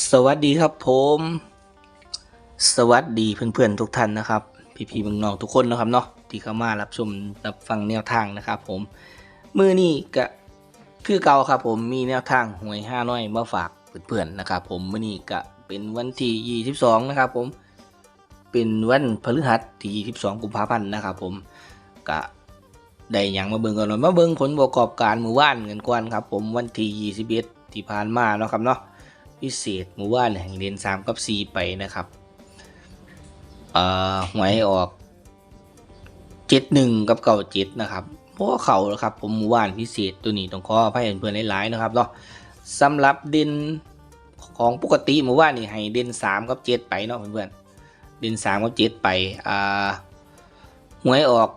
สวัสดีครับผม สวัสดีเพื่อนๆทุกท่านนะครับ พี่ๆมืองน้อกทุกคนนะครับเนาะที่เข้ามารับชมรับฟังแนวทางนะครับ ผมมือนี้ก็คือเก่าครับผมมีแนวทางหวยห้าน้อยมาฝากเพื่อนๆนะครับ ผมมือนี้ก็เป็นวันที่22นะครับ ผมเป็นวันพฤหัสที่22กุมภาพันธ์นะครับ ผมก็ได้ยังมาเบิ่งกันหน่อยมาเบิ่งผลประกอบการมือว่านเงินกวนครับ ผมวันที่21ที่ผ่านมาเนาะครับเนาะ พิเศษหมู่บ้านแห่งเรียน3กับ4ไปนะครับเอ่อหวยออก71กับเก่า7นะครับเพราะว่าเขาครับผมหมู่บ้านพิเศษตัวนี้ต้องขออภัยเพื่อนหลายๆนะครับเนาะสำหรับเด่นของปกติหมู่บ้านนี่ให้เด่น3กับ7ไปเนาะเพื่อนๆเด่น3กับ7ไปอ่าหวยออก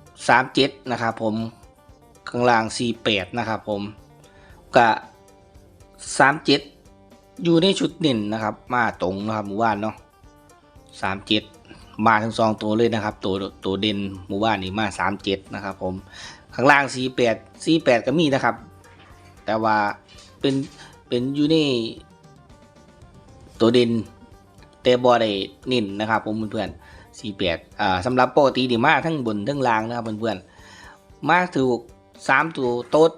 37นะครับผมข้างล่าง48นะครับผมก็37 อยู่ในชุดเด่นนะครับ มาตรงนะครับหมู่บ้านเนาะสามเจ็ดมาทั้งสองตัวเลยนะครับ ตัวตัวเด่นหมู่บ้านนี่มาสามเจ็ดนะครับ ผมข้างล่างสี่แปดสี่แปดก็มีนะครับ แต่ว่าเป็นเป็นอยู่ในตัวเด่นแต่บอได้น้นนะครับ ผมเพื่อนๆสี่แปดอ่าสำหรับปกติดีมาทั้งบนทั้งล่างนะครับเพื่อนๆมาถูกสามตัวโต๊ด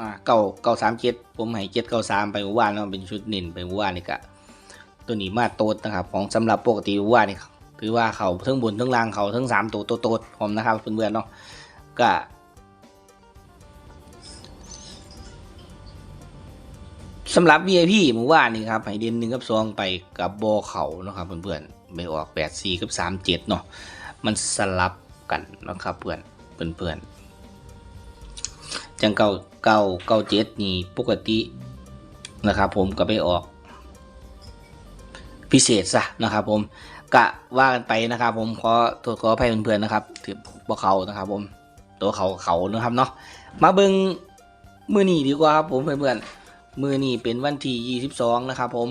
อ่าเก้าเก้าสามเจ็ดผมให้เจ็ดเก้าสามไปเมื่านเนาะเป็นชุดน้นไปเมื่อวานนี่ก็ตัวนี้มาโตดนะครับ ของสำหรับปกติเมื่อวานนี่ถือว่าเขาทั้งบนทั้งล่างเขาทั้งสามตัวโตดผมนะครับเพื่อนๆเนาะก็สำหรับ VIP เมื่อวานนี่ครับให้เด่นหนึ่งกับสองไปกับบอเขานะครับเพื่อนๆไม่ออกแปดสี่กับสามเจ็ดเนาะมันสลับกันนะครับเพื่อนเพื่อนๆ จังเก่าเก่าเก่าเจ็ดนี่ปกตินะครับผมก็ไปออก พิเศษซะนะครับ ผมกะว่ากันไปนะครับ ผมขอโทษขออภัยเพื่อนๆนะครับถือว่าเขานะครับ ผมตัวเขาเขานะครับเนาะมาเบิงมือนี้ดีกว่าครับผมเพื่อนๆมือนี้เป็นวันที่22นะครับ ผม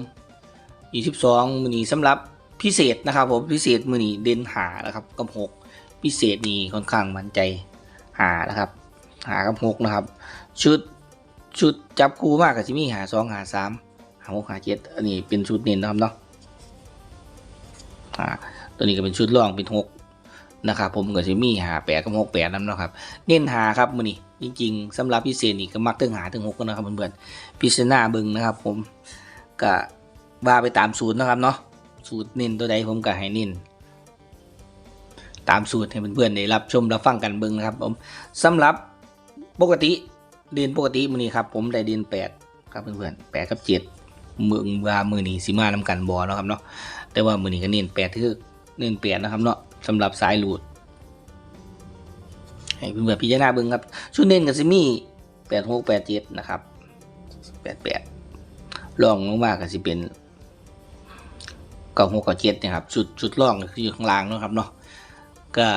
22มือนี้สำหรับพิเศษนะครับ ผมพิเศษมือนี้เด่นหานะครับกับหกพิเศษนี่ค่อนข้างมั่นใจหานะครับ หากับหกนะครับ ชุดชุดจับคู่มากกับจิมี่หาสองหาสามหาหกหาเจ็ดอันนี้เป็นชุดเน้นนะครับเนาะตัวนี้ก็เป็นชุดรองเป็นหกนะครับผมกับจิมี่หาแปดกับหกแปดนั่นเนาะครับ เน้นหาครับมือนี้จริงๆสำหรับพิเศษนี่ก็มักถึงหาถึงหกนะครับเพื่อนๆพิเศษหน้าบึงนะครับ ผมก็ว่าไปตามสูตรนะครับเนาะสูตรเน้นตัวใดผมก็ให้เน้นตามสูตรให้เพื่อนๆได้รับชมรับฟังกันเบิ่งนะครับผมสำหรับ ปกติเดือนปกติมือนี้ครับ ผมได้เดือนแปดครับเพื่อนๆแปดกับเจ็ดมือว่ามือนี้สิมานำกันบอเนาะครับเนาะแต่ว่ามือนี้ก็เน้นแปดคือเน้นแปดนะครับเนาะสำหรับสายหลุดให้เพื่อนๆพิจารณาเบิ่งครับชุดเน้นกับซิมี่แปดหกแปดเจ็ดนะครับแปดแปดลองลงมากก็สิเป็นเก้าหกเก้าเจ็ดนะครับชุดชุดล่องคืออยู่ข้างล่างเนาะครับเนาะก็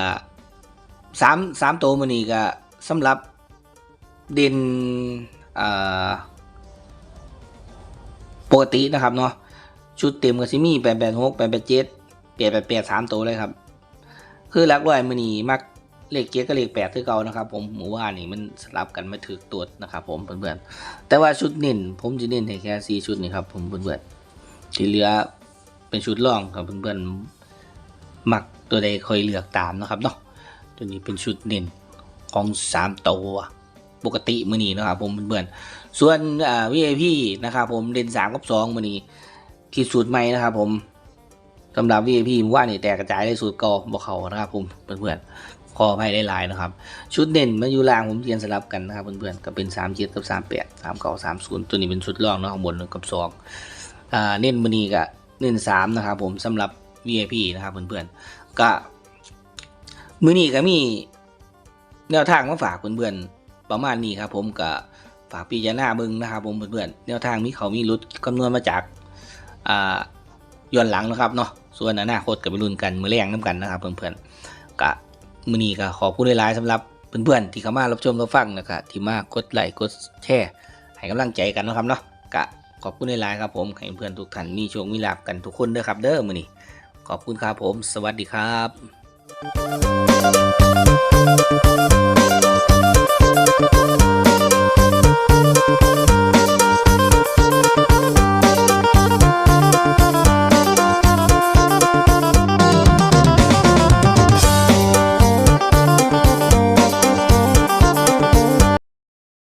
สามสามตัวมือนี้ก็สำหรับ ด่นปกตินะครับเนาะชุดเต็มกับซิมี่แปดแปดหกแปดแปดเจ็ดแปดแปดแปดสามตัวเลยครับ คือหลักร้อยมือนีมักเลขเจ็ดกับเลขแปดคือเก่านะครับ ผมหมูว่านี่มันสลับกันมาถือตัวนะครับผมเพื่อนๆแต่ว่าชุดน้นผมจะน้นให้แค่สี่ชุดนี่ครับผมเพื่อนๆที่เหลือเป็นชุดร่องครับเพื่อนๆมักตัวใดคอยเลือกตามนะครับเนาะตัวนี้เป็นชุดน้นของสามตัว ปกติมือนี้นะครับผมเพื่อนๆส่วนอ่า VIP นะครับผมเด่นสามกับสองมือนี้ที่สูตรใหม่นะครับผมสำหรับ VIP ว่านี่แตกกระจายได้สูตรก่าบอกเขานะครับผมเพื่อนๆขอให้ได้หลายนะครับ ชุดเด่นมาอยู่ล่างผมเรียนสลับกันนะครับเพื่อนๆก็เป็น3ามเจ็ดกับ3ามแปดสามเก้าสามศูนย์ตัวนี้เป็นชุดรองเนะข้างบนกับสองอ่าเน้นมือนี้ก็เน้นสามนะครับผมสำหรับ VIP นะครับเพื่อนๆก็มือนี้ก็มีแนวทางมาฝากเพื่อนๆ ประมาณนี้ครับผมก็ฝากพิจารณาเบิ่งนะครับผมเพื่อนๆแนวทางมีเขามีรุดคำนวณมาจากอ่าย้อนหลังนะครับเนาะส่วนอนาคตกับไปรุ่นกันมือแรงน้ำกันนะครับเพื่อนๆก็มือนี้ก็ขอบคุณหลายๆสำหรับเพื่อนๆที่เข้ามารับชมรับฟังนะครับที่มากดไลค์กดแชร์ให้กำลังใจกันนะครับเนาะก็ขอบคุณหลายๆครับผมให้เพื่อนทุกท่านมีโชคมีลาภกันทุกคนเด้อครับ เด้อมือนี้ขอบคุณครับผม สวัสดีครับ